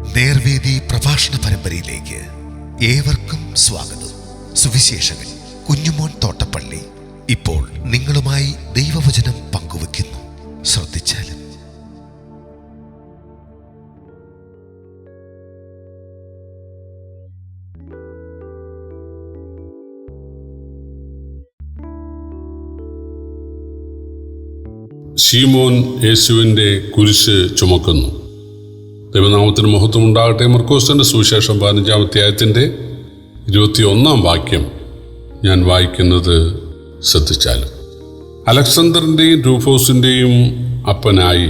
നേർവേദി പ്രഭാഷണ പരമ്പരയിലേക്ക് ഏവർക്കും സ്വാഗതം. സുവിശേഷകൻ കുഞ്ഞുമോൻ തോട്ടപ്പള്ളി ഇപ്പോൾ നിങ്ങളുമായി ദൈവവചനം പങ്കുവെക്കുന്നു ശ്രദ്ധിച്ചാലും. ശീമോൻ യേശുവിന്റെ കുരിശ് ചുമക്കുന്നു. ദൈവനാമത്തിന് മഹത്വം ഉണ്ടാകട്ടെ മർക്കോസിന്റെ സുവിശേഷം പതിനഞ്ചാം അധ്യായത്തിന്റെ ഇരുപത്തിയൊന്നാം വാക്യം ഞാൻ വായിക്കുന്നത് ശ്രദ്ധിച്ചാൽ അലക്സാണ്ടറിന്റെയും രൂഫോസിന്റെയും അപ്പനായി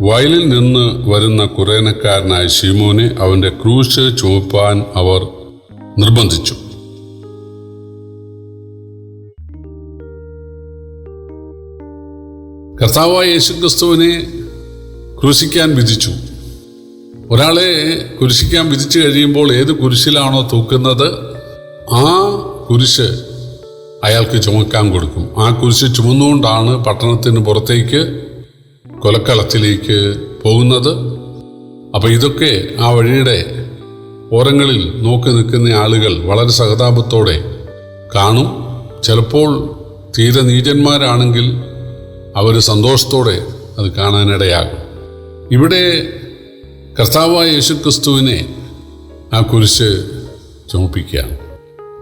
വയലിൽ നിന്ന് വരുന്ന കുറേനക്കാരനായ ഷീമോനെ അവന്റെ ക്രൂശ് ചുമപ്പാൻ അവർ നിർബന്ധിച്ചു. കർത്താവായ യേശുക്രിസ്തുവിനെ ക്രൂശിക്കാൻ വിധിച്ചു. ഒരാളെ കുരിശിക്കാൻ വിധിച്ചു കഴിയുമ്പോൾ ഏത് കുരിശിലാണോ തൂക്കുന്നത് ആ കുരിശ് അയാൾക്ക് ചുമക്കാൻ കൊടുക്കും. ആ കുരിശ് ചുമന്നുകൊണ്ടാണ് പട്ടണത്തിന് പുറത്തേക്ക് കൊലക്കളത്തിലേക്ക് പോകുന്നത്. അപ്പോൾ ഇതൊക്കെ ആ വഴിയുടെ ഓരങ്ങളിൽ നോക്കി നിൽക്കുന്ന ആളുകൾ വളരെ സഹതാപത്തോടെ കാണും. ചിലപ്പോൾ തീരെ നീചന്മാരാണെങ്കിൽ അവർ സന്തോഷത്തോടെ അത് കാണാനിടയാകും. ഇവിടെ കർത്താവായ യേശുക്രിസ്തുവിനെ ആ കുരിശ് ചുമപ്പിക്കുകയാണ്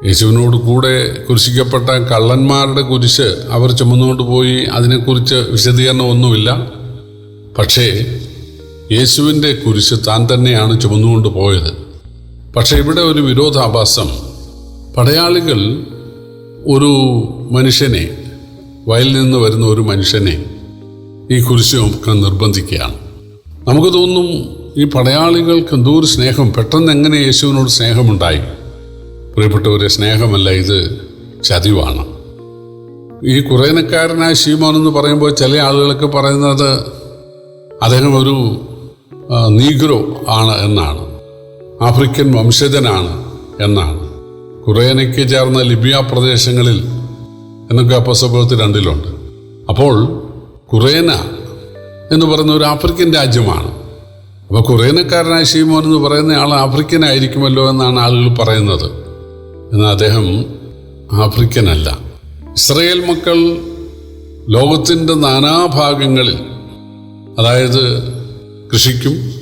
യേശുവിനോട് കൂടെ കുരിശിക്കപ്പെട്ട കള്ളന്മാരുടെ കുരിശ് അവർ ചുമന്നുകൊണ്ട് പോയി അതിനെക്കുറിച്ച് വിശദീകരണമൊന്നുമില്ല. പക്ഷേ യേശുവിന്റെ കുരിശ് താൻ തന്നെയാണ് ചുമന്നുകൊണ്ട് പോയത്. പക്ഷേ ഇവിടെ ഒരു വിരോധാഭാസം. പടയാളികൾ ഒരു മനുഷ്യനെ വയലിൽ നിന്ന് വരുന്ന ഒരു മനുഷ്യനെ ഈ കുരിശ് നിർബന്ധിക്കുകയാണ്. നമുക്ക് തോന്നും ഈ പടയാളികൾക്ക് എന്തോ ഒരു സ്നേഹം? പെട്ടെന്ന് എങ്ങനെ യേശുവിനോട് സ്നേഹമുണ്ടായി? പ്രിയപ്പെട്ടവരെ സ്നേഹമല്ല ഇത് ചതിവാണ്. ഈ കുറേനക്കാരനായ ശീമോൻ എന്ന് പറയുമ്പോൾ ചില ആളുകൾക്ക് പറയുന്നത് അദ്ദേഹം ഒരു നീഗ്രോ ആണ് എന്നാണ്. ആഫ്രിക്കൻ വംശജനാണ് എന്നാണ്. കുറേനയ്ക്ക് ചേർന്ന ലിബിയ പ്രദേശങ്ങളിൽ എന്നൊക്കെ അപ്പസഭവത്തിൽ രണ്ടിലുണ്ട്. അപ്പോൾ കുറേന എന്ന് പറയുന്ന ഒരു ആഫ്രിക്കൻ രാജ്യമാണ്. അപ്പോൾ കുറേനക്കാരനായ ഷീമോൻ എന്ന് പറയുന്ന ആൾ ആഫ്രിക്കൻ ആയിരിക്കുമല്ലോ എന്നാണ് ആളുകൾ പറയുന്നത്. എന്നാൽ അദ്ദേഹം ആഫ്രിക്കനല്ല. ഇസ്രയേൽ മക്കൾ ലോകത്തിന്റെ നാനാഭാഗങ്ങളിൽ അതായത് കൃഷിക്കും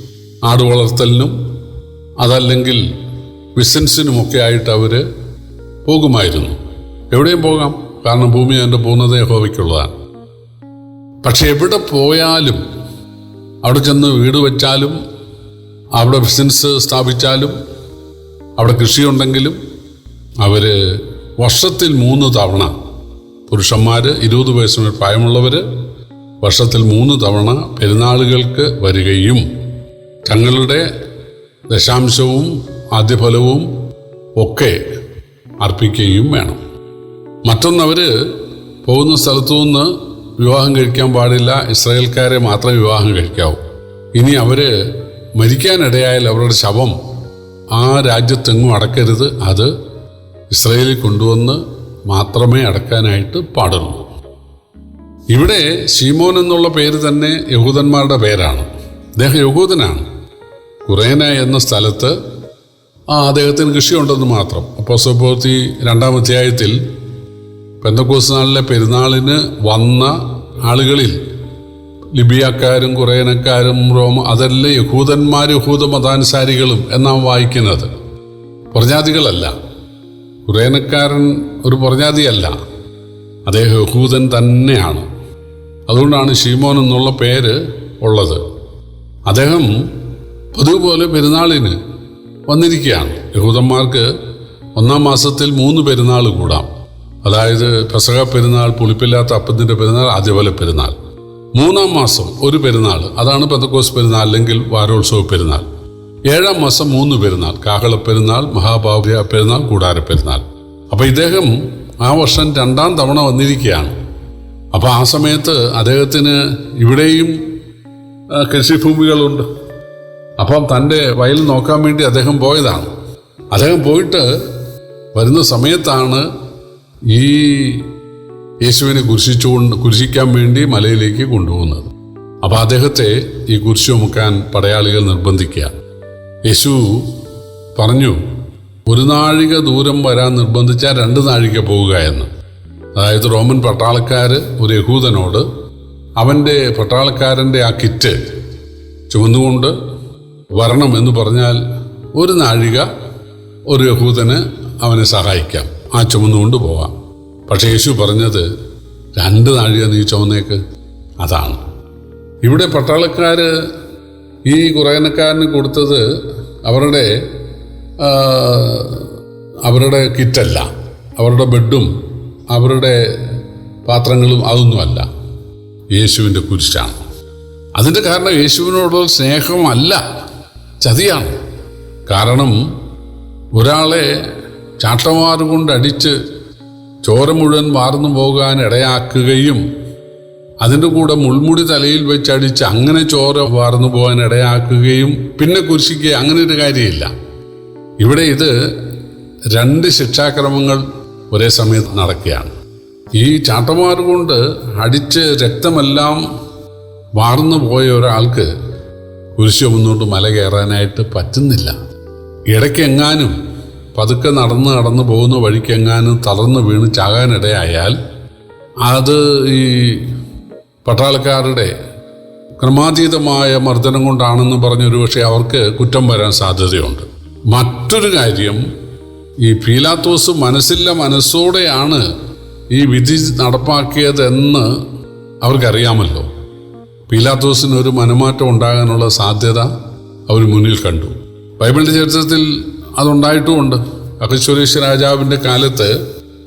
ആടുവളർത്തലിനും അതല്ലെങ്കിൽ ബിസിനസ്സിനുമൊക്കെ ആയിട്ട് അവർ പോകുമായിരുന്നു. എവിടെയും പോകാം കാരണം ഭൂമി അതിന്റെ പൂർണത യഹോവയ്ക്കുള്ളതാണ് പക്ഷെ എവിടെ പോയാലും അവിടെ ചെന്ന് വീട് വെച്ചാലും അവിടെ ബിസിനസ് സ്ഥാപിച്ചാലും അവിടെ കൃഷിയുണ്ടെങ്കിലും അവർ വർഷത്തിൽ മൂന്ന് തവണ പുരുഷന്മാർ ഇരുപത് വയസ്സിന് പ്രായമുള്ളവർ വർഷത്തിൽ മൂന്ന് തവണ പെരുന്നാളുകൾക്ക് വരികയും തങ്ങളുടെ ദശാംശവും ആദ്യഫലവും ഒക്കെ അർപ്പിക്കുകയും വേണം. മറ്റൊന്നവർ പോകുന്ന സ്ഥലത്തു നിന്ന് വിവാഹം കഴിക്കാൻ പാടില്ല. ഇസ്രായേൽക്കാരെ മാത്രം വിവാഹം കഴിക്കാവൂ. ഇനി അവർ മരിക്കാനിടയായാൽ അവരുടെ ശവം ആ രാജ്യത്തെങ്ങും അടക്കരുത്. അത് ഇസ്രയേലിൽ കൊണ്ടുവന്ന് മാത്രമേ അടക്കാനായിട്ട് പാടുള്ളൂ. ഇവിടെ ഷീമോൻ എന്നുള്ള പേര് തന്നെ യഹൂദന്മാരുടെ പേരാണ്. അദ്ദേഹം യഹൂദനാണ്. കുറേന എന്ന സ്ഥലത്ത് ആ അദ്ദേഹത്തിന് കൃഷിയുണ്ടെന്ന് മാത്രം. അപ്പോൾ സ്വപ്രവൃത്തി രണ്ടാം അധ്യായത്തിൽ പെന്തക്കോസ് നാളിലെ പെരുന്നാളിന് വന്ന ആളുകളിൽ ലിബിയക്കാരും കുറേനക്കാരും റോമ അതെല്ലാം യഹൂദന്മാർ യഹൂദ മതാനുസാരികളും എന്നാണ് വായിക്കുന്നത്. പുറജാതികളല്ല കുറേനക്കാരൻ ഒരു പുറജാതിയല്ല അദ്ദേഹം യഹൂദൻ തന്നെയാണ്. അതുകൊണ്ടാണ് ഷീമോൻ എന്നുള്ള പേര് ഉള്ളത്. അദ്ദേഹം പൊതുപോലെ പോലെ പെരുന്നാളിന് വന്നിരിക്കുകയാണ്. യഹൂദന്മാർക്ക് ഒന്നാം മാസത്തിൽ മൂന്ന് പെരുന്നാൾ കൂടാം. അതായത് പെസക പെരുന്നാൾ പുളിപ്പില്ലാത്ത അപ്പത്തിന്റെ പെരുന്നാൾ അതേപോലെ പെരുന്നാൾ. മൂന്നാം മാസം ഒരു പെരുന്നാൾ അതാണ് പെന്തക്കോസ് പെരുന്നാൾ അല്ലെങ്കിൽ വാരോത്സവ പെരുന്നാൾ. ഏഴാം മാസം മൂന്ന് പെരുന്നാൾ കാഹള പെരുന്നാൾ മഹാഭാവ്യ പെരുന്നാൾ കൂടാര പെരുന്നാൾ. അപ്പോൾ ഇദ്ദേഹം ആ വർഷം രണ്ടാം തവണ വന്നിരിക്കുകയാണ്. അപ്പോൾ ആ സമയത്ത് അദ്ദേഹത്തിന് ഇവിടെയും കൃഷിഭൂമികളുണ്ട്. അപ്പം തന്റെ വയൽ നോക്കാൻ വേണ്ടി അദ്ദേഹം പോയതാണ്. അദ്ദേഹം പോയിട്ട് വരുന്ന സമയത്താണ് ഈ യേശുവിനെ കുരിശിച്ചുകൊണ്ട് കുരിശിക്കാൻ വേണ്ടി മലയിലേക്ക് കൊണ്ടുപോകുന്നത്. അപ്പോൾ അദ്ദേഹത്തെ ഈ കുരിശ് മുക്കാൻ പടയാളികൾ നിർബന്ധിക്കുക. യേശു പറഞ്ഞു ഒരു നാഴിക ദൂരം വരാൻ നിർബന്ധിച്ചാൽ രണ്ട് നാഴിക പോവുക എന്ന്. അതായത് റോമൻ പട്ടാളക്കാർ ഒരു യഹൂദനോട് അവന്റെ പട്ടാളക്കാരന്റെ ആ കിറ്റ് ചുമന്നുകൊണ്ട് വരണം എന്ന് പറഞ്ഞാൽ ഒരു നാഴിക ഒരു യഹൂദന് അവനെ സഹായിക്കാം. ആ ചുമന്നുകൊണ്ട് പോവാം. പക്ഷേ യേശു പറഞ്ഞത് രണ്ട് നാഴിക നീ ചുമന്നേക്ക്. അതാണ്. ഇവിടെ പട്ടാളക്കാർ ഈ കുറയനക്കാരന് കൊടുത്തത് അവരുടെ അവരുടെ കിറ്റല്ല. അവരുടെ ബെഡും അവരുടെ പാത്രങ്ങളും അതൊന്നുമല്ല. യേശുവിന്റെ കുരിശാണ്. അതിന്റെ കാരണം യേശുവിനോടുള്ള സ്നേഹമല്ല. ചതിയാണ്. കാരണം ഒരാളെ ചാട്ടമാറ് കൊണ്ട് അടിച്ച് ചോര മുഴുവൻ വാർന്നു പോകാൻ ഇടയാക്കുകയും അതിന്റെ കൂടെ മുൾമുടി തലയിൽ വെച്ചടിച്ച് അങ്ങനെ ചോര വാർന്നു പോകാൻ ഇടയാക്കുകയും പിന്നെ കുരിശിക്കുക അങ്ങനെ ഒരു കാര്യമില്ല. ഇവിടെ ഇത് രണ്ട് ശിക്ഷാക്രമങ്ങൾ ഒരേ സമയത്ത് നടക്കുകയാണ്. ഈ ചാട്ടമാർ കൊണ്ട് അടിച്ച് രക്തമെല്ലാം വാർന്നു പോയ ഒരാൾക്ക് കുരിശ് മുന്നോട്ട് മല കയറാനായിട്ട് പറ്റുന്നില്ല. ഇടയ്ക്കെങ്ങാനും പതുക്കെ നടന്ന് നടന്ന് പോകുന്ന വഴിക്കെങ്ങാനും തളർന്ന് വീണ് ചാകാനിടയായാൽ അത് ഈ പട്ടാളക്കാരുടെ ക്രമാതീതമായ മർദ്ദനം കൊണ്ടാണെന്ന് പറഞ്ഞൊരു പക്ഷേ അവർക്ക് കുറ്റം വരാൻ സാധ്യതയുണ്ട്. മറ്റൊരു കാര്യം ഈ പീലാത്തോസ് മനസ്സില്ല മനസ്സോടെയാണ് ഈ വിധി നടപ്പാക്കിയതെന്ന് അവർക്കറിയാമല്ലോ. പീലാത്തോസിന് ഒരു മനമാറ്റം ഉണ്ടാകാനുള്ള സാധ്യത അവർ മുന്നിൽ കണ്ടു. ബൈബിളിന്റെ ചരിത്രത്തിൽ അതുണ്ടായിട്ടുമുണ്ട്. അഹശ്വരേശ്വര രാജാവിന്റെ കാലത്ത്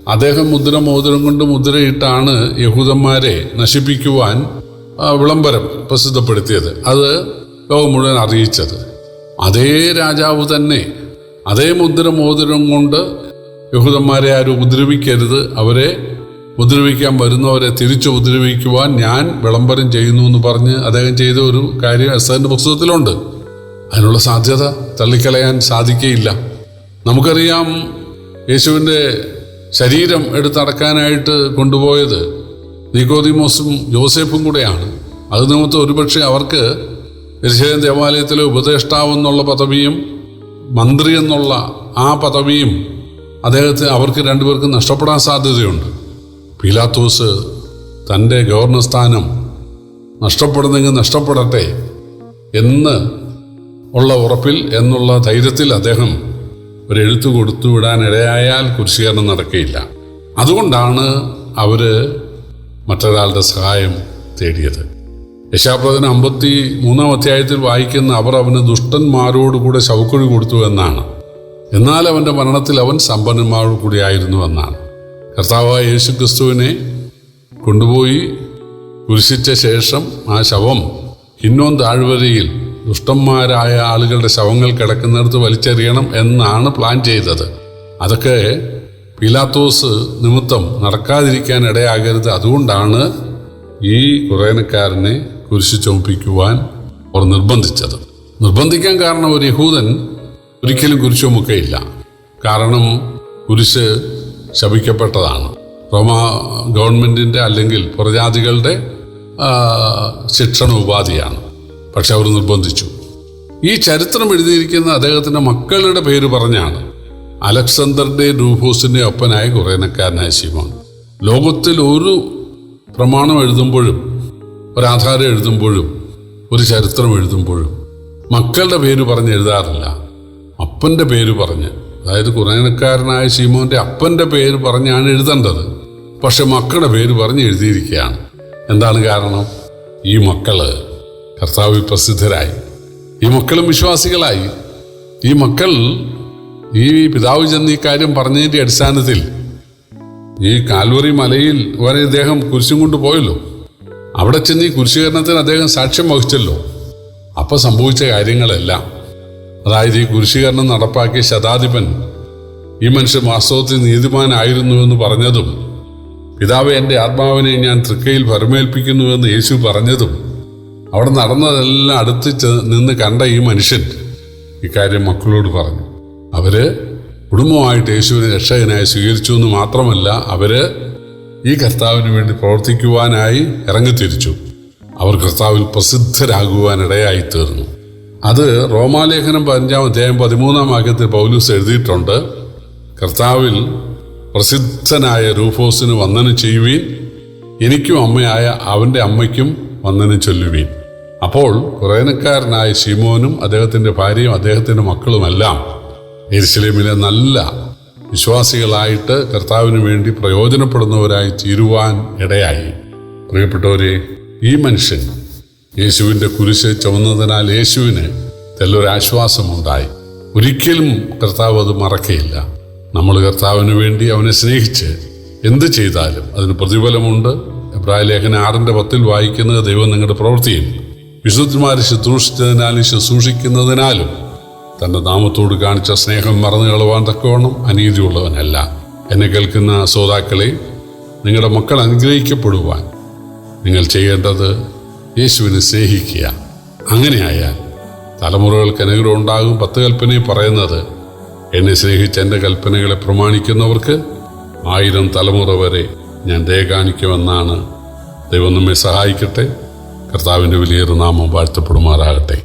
അദ്ദേഹം മുദ്ര മോതിരം കൊണ്ട് മുദ്രയിട്ടാണ് യഹൂദന്മാരെ നശിപ്പിക്കുവാൻ വിളംബരം പ്രസിദ്ധപ്പെടുത്തിയത്. അത് ലോകം മുഴുവൻ അറിയിച്ചത്. അതേ രാജാവ് തന്നെ അതേ മുദ്ര മോതിരം കൊണ്ട് യഹൂദന്മാരെ ആരും ഉപദ്രവിക്കരുത്. അവരെ ഉപദ്രവിക്കാൻ വരുന്നവരെ തിരിച്ചു ഉപദ്രവിക്കുവാൻ ഞാൻ വിളംബരം ചെയ്യുന്നു എന്ന് പറഞ്ഞ് അദ്ദേഹം ചെയ്ത ഒരു കാര്യം എസ്തറിന്റെ പുസ്തകത്തിലുണ്ട്. അതിനുള്ള സാധ്യത തള്ളിക്കളയാൻ സാധിക്കുകയില്ല നമുക്കറിയാം യേശുവിന്റെ ശരീരം എടുത്തടക്കാനായിട്ട് കൊണ്ടുപോയത് നിക്കോദിമോസും ജോസേഫും കൂടെയാണ്. അത് നിമിത്തം ഒരുപക്ഷെ അവർക്ക് യരിശലേം ദേവാലയത്തിലെ ഉപദേഷ്ടാവെന്നുള്ള പദവിയും മന്ത്രി എന്നുള്ള ആ പദവിയും അദ്ദേഹത്തെ അവർക്ക് രണ്ടുപേർക്കും നഷ്ടപ്പെടാൻ സാധ്യതയുണ്ട്. പീലാത്തോസ് തന്റെ ഗവർണർ സ്ഥാനം നഷ്ടപ്പെടുന്നെങ്കിൽ നഷ്ടപ്പെടട്ടെ എന്ന് ഉള്ള ഉറപ്പിൽ എന്നുള്ള ധൈര്യത്തിൽ അദ്ദേഹം ഒരു എഴുത്ത് കൊടുത്തു ഇടയായാൽ കുരിശീകരണം നടക്കുകയില്ല. അതുകൊണ്ടാണ് അവർ മറ്റൊരാളുടെ സഹായം തേടിയത്. യശാപ്രദന അമ്പത്തി മൂന്നാം അധ്യായത്തിൽ വായിക്കുന്ന അവർ അവന് ദുഷ്ടന്മാരോടുകൂടെ ശവക്കുഴി കൊടുത്തു എന്നാണ്. എന്നാൽ അവന്റെ മരണത്തിൽ അവൻ സമ്പന്നന്മാരോട് കൂടി ആയിരുന്നു എന്നാണ്. കർത്താവായ യേശു ക്രിസ്തുവിനെ കൊണ്ടുപോയി കുരിശിച്ച ശേഷം ആ ശവം ഹിന്നോൻ താഴ്വരയിൽ ദുഷ്ടന്മാരായ ആളുകളുടെ ശവങ്ങൾ കിടക്കുന്നിടത്ത് വലിച്ചെറിയണം എന്നാണ് പ്ലാൻ ചെയ്തത്. അതൊക്കെ പിലാത്തോസ് നിമിത്തം നടക്കാതിരിക്കാൻ ഇടയാകരുത്. അതുകൊണ്ടാണ് ഈ കുറേനക്കാരനെ കുരിശു ചുമപ്പിക്കുവാൻ അവർ നിർബന്ധിച്ചത്. നിർബന്ധിക്കാൻ കാരണം ഒരു യഹൂദൻ ഒരിക്കലും കുരിശു ചുമക്കയില്ല കാരണം കുരിശ് ശപിക്കപ്പെട്ടതാണ്. റോമ ഗവൺമെന്റിന്റെ അല്ലെങ്കിൽ പ്രജാതികളുടെ ആ, ശിക്ഷണ ഉപാധിയാണ്. പക്ഷെ അവർ നിർബന്ധിച്ചു. ഈ ചരിത്രം എഴുതിയിരിക്കുന്ന അദ്ദേഹത്തിന്റെ മക്കളുടെ പേര് പറഞ്ഞാണ് അലക്സാണ്ടറിന്റെ രൂഫോസിന്റെ ഒപ്പനായ കുറേനക്കാരനായ ശിവൻ ലോകത്തിൽ ഒരു പ്രമാണം എഴുതുമ്പോഴും ഒരാധാരം എഴുതുമ്പോഴും ഒരു ചരിത്രം എഴുതുമ്പോഴും മക്കളുടെ പേര് പറഞ്ഞ് എഴുതാറില്ല. അപ്പന്റെ പേര് പറഞ്ഞ് അതായത് കുറേനക്കാരനായ ശീമോന്റെ അപ്പന്റെ പേര് പറഞ്ഞാണ് എഴുതേണ്ടത്. പക്ഷെ മക്കളുടെ പേര് പറഞ്ഞ് എഴുതിയിരിക്കുകയാണ്. എന്താണ് കാരണം? ഈ മക്കൾ കർത്താവിൽ പ്രസിദ്ധരായി. ഈ മക്കളും വിശ്വാസികളായി. ഈ മക്കൾ ഈ പിതാവ് ചെന്ന് ഈ കാര്യം പറഞ്ഞതിന്റെ അടിസ്ഥാനത്തിൽ ഈ കാൽവറി മലയിൽ വരെ ഇദ്ദേഹം കുരിശും കൊണ്ട് പോയല്ലോ. അവിടെ ചെന്ന് ഈ കുരിശീകരണത്തിന് അദ്ദേഹം സാക്ഷ്യം വഹിച്ചല്ലോ. അപ്പം സംഭവിച്ച കാര്യങ്ങളെല്ലാം. അതായത് ഈ കുരിശീകരണം നടപ്പാക്കിയ ശതാധിപൻ ഈ മനുഷ്യൻ വാസ്തവത്തിൽ നീതിമാനായിരുന്നു എന്ന് പറഞ്ഞതും പിതാവ് എന്റെ ആത്മാവിനെ ഞാൻ തൃക്കയിൽ ഭരമേൽപ്പിക്കുന്നുവെന്ന് യേശു പറഞ്ഞതും അവിടെ നടന്നതെല്ലാം അടുത്ത് നിന്ന് കണ്ട ഈ മനുഷ്യൻ ഇക്കാര്യം മക്കളോട് പറഞ്ഞു. അവർ കുടുംബമായിട്ട് യേശുവിനെ രക്ഷകനായി സ്വീകരിച്ചു എന്ന് മാത്രമല്ല അവർ ഈ കർത്താവിന് വേണ്ടി പ്രവർത്തിക്കുവാനായി ഇറങ്ങിത്തിരിച്ചു. അവർ കർത്താവിൽ പ്രസിദ്ധരാകുവാനിടയായി തീർന്നു. അത് റോമാലേഖനം പതിനഞ്ചാം അധ്യായം പതിമൂന്നാം വാക്യത്തിൽ പൗലൂസ് എഴുതിയിട്ടുണ്ട്. കർത്താവിൽ പ്രസിദ്ധനായ റൂഫോസിന് വന്ദനം ചെയ്യുവീൻ എനിക്കും അമ്മയായ അവന്റെ അമ്മയ്ക്കും വന്ദനം ചൊല്ലുവീൻ. അപ്പോൾ കുറേനക്കാരനായ ശിമോനും അദ്ദേഹത്തിന്റെ ഭാര്യയും അദ്ദേഹത്തിന്റെ മക്കളുമെല്ലാം എരിശിലേമിലെ നല്ല വിശ്വാസികളായിട്ട് കർത്താവിന് വേണ്ടി പ്രയോജനപ്പെടുന്നവരായി തീരുവാൻ ഇടയായി. പ്രിയപ്പെട്ടവരെ ഈ മനുഷ്യൻ യേശുവിന്റെ കുരിശ് ചുമന്നതിനാൽ യേശുവിന് തെല്ലൊരാശ്വാസമുണ്ടായി. ഒരിക്കലും കർത്താവ് അത് മറക്കയില്ല. നമ്മൾ കർത്താവിന് വേണ്ടി അവനെ സ്നേഹിച്ച് എന്ത് ചെയ്താലും അതിന് പ്രതിഫലമുണ്ട്. എബ്രായ ലേഖന ആറിന്റെ പത്തിൽ വായിക്കുന്നത് ദൈവം നിങ്ങളുടെ പ്രവൃത്തിയും വിശുദ്ധന്മാരെ ശുശ്രൂഷിച്ചതിനാലും ശുശ്രൂഷിക്കുന്നതിനാലും തന്റെ നാമത്തോട് കാണിച്ച സ്നേഹം മറന്നു കളവാൻ തക്കവണ്ണം അനീതിയുള്ളവനല്ല. എന്നെ കേൾക്കുന്ന ശ്രോതാക്കളെ നിങ്ങളുടെ മക്കൾ അനുഗ്രഹിക്കപ്പെടുവാൻ നിങ്ങൾ ചെയ്യേണ്ടത് യേശുവിനെ സ്നേഹിക്കുക. അങ്ങനെയായാൽ തലമുറകൾക്ക് അനുഗ്രഹം ഉണ്ടാകും. പത്ത് കൽപ്പനയെ പറയുന്നത് എന്നെ സ്നേഹിച്ച് എന്റെ കൽപ്പനകളെ പ്രമാണിക്കുന്നവർക്ക് ആയിരം തലമുറ വരെ ഞാൻ ദയ കാണിക്കുമെന്നാണ് ദൈവം നമ്മെ സഹായിക്കട്ടെ. കർത്താവിന്റെ വലിയൊരു നാമം വാഴ്ത്തപ്പെടുമാറാകട്ടെ.